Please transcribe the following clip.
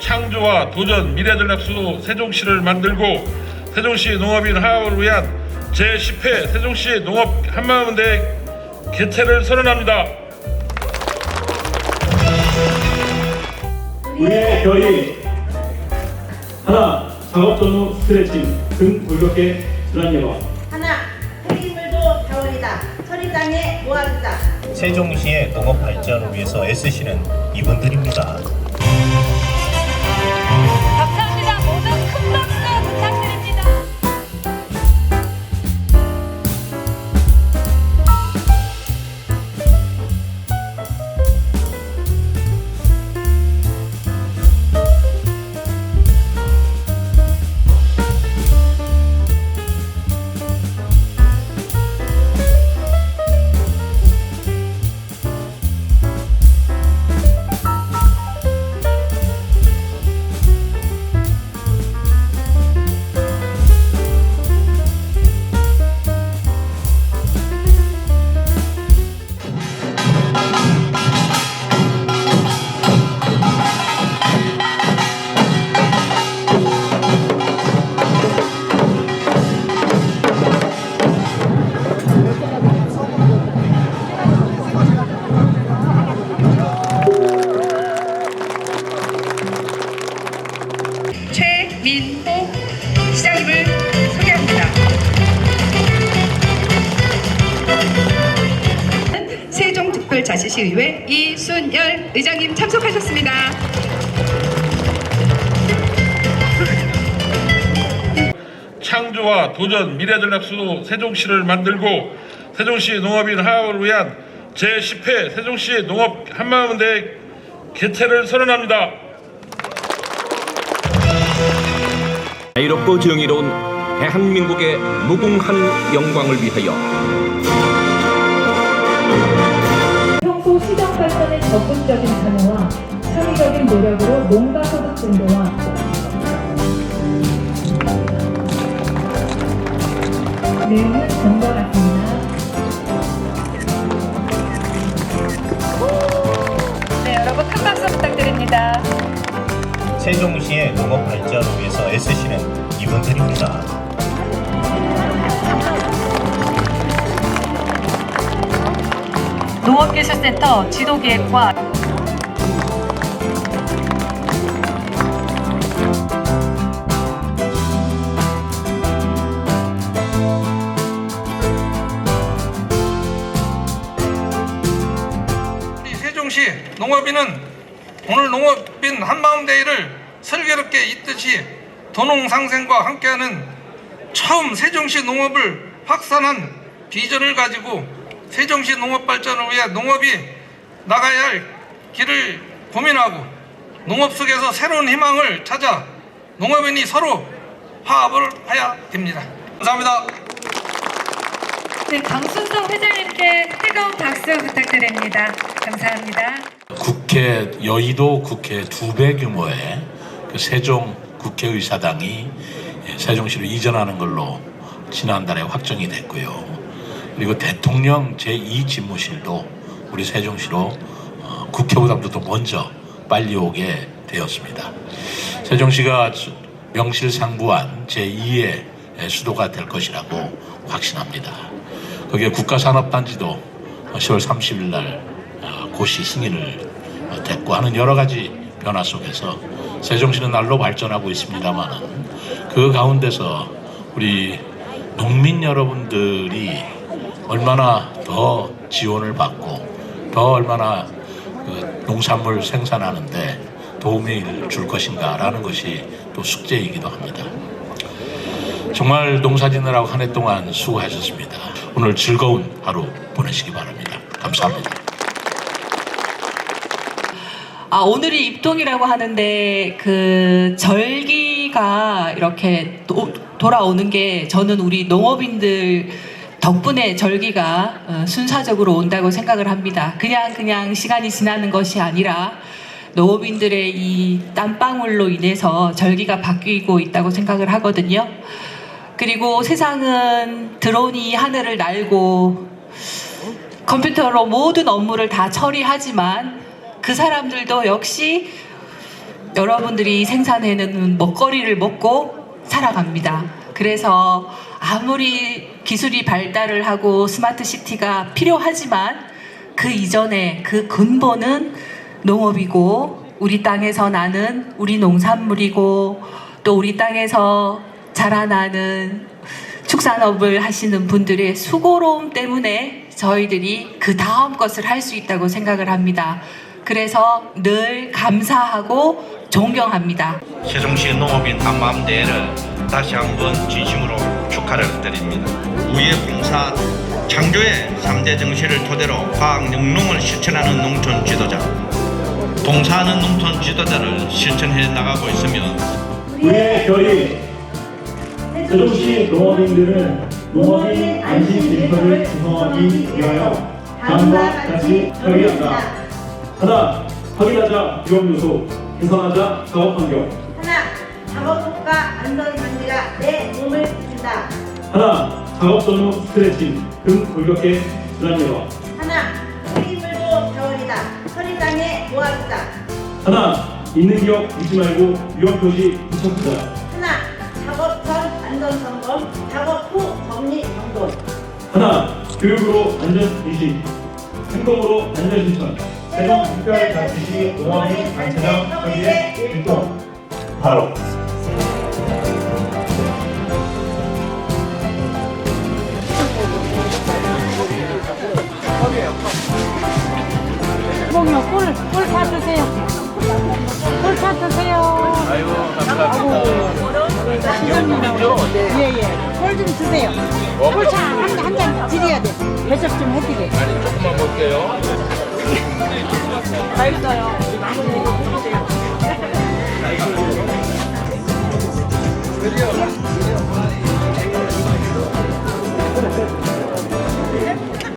창조와 도전 미래전략 수도 세종시를 만들고 세종시 농업인 화합을 위한 제10회 세종시 농업 한마음대회 개최를 선언합니다. 우리의 결의 하나 작업 전후 스트레칭 등 불격의 순환 예방 하나, 폐기물도 자원이다. 처리장에 모아두자. 세종시의 농업 발전을 위해서 애쓰시는 이분들입니다. 자치시의회 이순열 의장님 참석하셨습니다. 창조와 도전 미래전략수도 세종시를 만들고 세종시 농업인 화합을 위한 제10회 세종시 농업 한마음대회 개최를 선언합니다. 자유롭고 정의로운 대한민국의 무궁한 영광을 위하여 시장 발전에 적극적인 참여와 창의적인 노력으로 농가 소득 증대와 내용은 다음과 같습니다. 네, 여러분 큰 박수 부탁드립니다. 세종시의 농업 발전을 위해서 애쓰시는 이분들입니다. 농업기술센터 지도기획과 세종시 농업인은 오늘 농업인 한마음대회를 설계롭게 잇듯이 도농상생과 함께하는 처음 세종시 농업을 확산한 비전을 가지고 세종시 농업 발전을 위해 농업이 나가야 할 길을 고민하고 농업 속에서 새로운 희망을 찾아 농업인이 서로 화합을 해야 됩니다. 감사합니다. 네, 강순성 회장님께 뜨거운 박수 부탁드립니다. 감사합니다. 국회 여의도 국회 두 배 규모의 그 세종 국회의사당이 세종시로 이전하는 걸로 지난달에 확정이 됐고요. 그리고 대통령 제2집무실도 우리 세종시로 어, 국회보다도 더 먼저 빨리 오게 되었습니다. 세종시가 명실상부한 제2의 수도가 될 것이라고 확신합니다. 거기에 국가산업단지도 10월 30일 날 어, 고시 승인을 어, 됐고 하는 여러 가지 변화 속에서 세종시는 날로 발전하고 있습니다만은 그 가운데서 우리 농민 여러분들이 얼마나 더 지원을 받고 더 얼마나 그 농산물 생산하는데 도움을 줄 것인가라는 것이 또 숙제이기도 합니다. 정말 농사짓느라고 한 해 동안 수고하셨습니다. 오늘 즐거운 하루 보내시기 바랍니다. 감사합니다. 아, 오늘이 입동이라고 하는데 그 절기가 이렇게 도, 돌아오는 게 저는 우리 농업인들 덕분에 절기가 어, 순사적으로 온다고 생각을 합니다. 그냥 그냥 시간이 지나는 것이 아니라 농업인들의 이 땀방울로 인해서 절기가 바뀌고 있다고 생각을 하거든요. 그리고 세상은 드론이 하늘을 날고 컴퓨터로 모든 업무를 다 처리하지만 그 사람들도 역시 여러분들이 생산해내는 먹거리를 먹고 살아갑니다. 그래서 아무리 기술이 발달을 하고 스마트 시티가 필요하지만 그 이전에 그 근본은 농업이고 우리 땅에서 나는 우리 농산물이고 또 우리 땅에서 자라나는 축산업을 하시는 분들의 수고로움 때문에 저희들이 그 다음 것을 할 수 있다고 생각을 합니다. 그래서 늘 감사하고 존경합니다. 세종시 농업인 한마음 대회를 다시 한번 진심으로 축하를 드립니다. 우예 봉사 창조의 3대 정신을 토대로 과학 영농을 실천하는 농촌 지도자 봉사하는 농촌 지도자를 실천해 나가고 있으며 우리의 결의 세종시 농업인들은 농업인 안심 일터를 구성하기 위하여 다음과 같이 결의한다. 하나, 확인하자 위험요소, 개선하자 작업환경. 하나, 작업 전후 스트레칭, 등 골격계 전환 예방. 하나, 폐기물도 자원이다. 처리장에 모아두자. 하나, 있는 기억 잊지 말고 위험 표시 붙여주자. 하나, 작업 전 안전 점검, 작업 후 정리 정돈. 하나, 교육으로 안전 인식, 행동으로 안전 실천. 세종 특별자치시 농업인 단체장 협의회 일동 바로 뽕이요 꿀, 꿀 찾으세요. 꿀 찾으세요. 아이고, 감사합니다. 시장님이죠? 예, 예. 꿀좀 주세요. 꿀차 한, 한잔 드려야 돼. 배접 좀 해드려. 아니, 조금만 먹을게요. 맛있어요.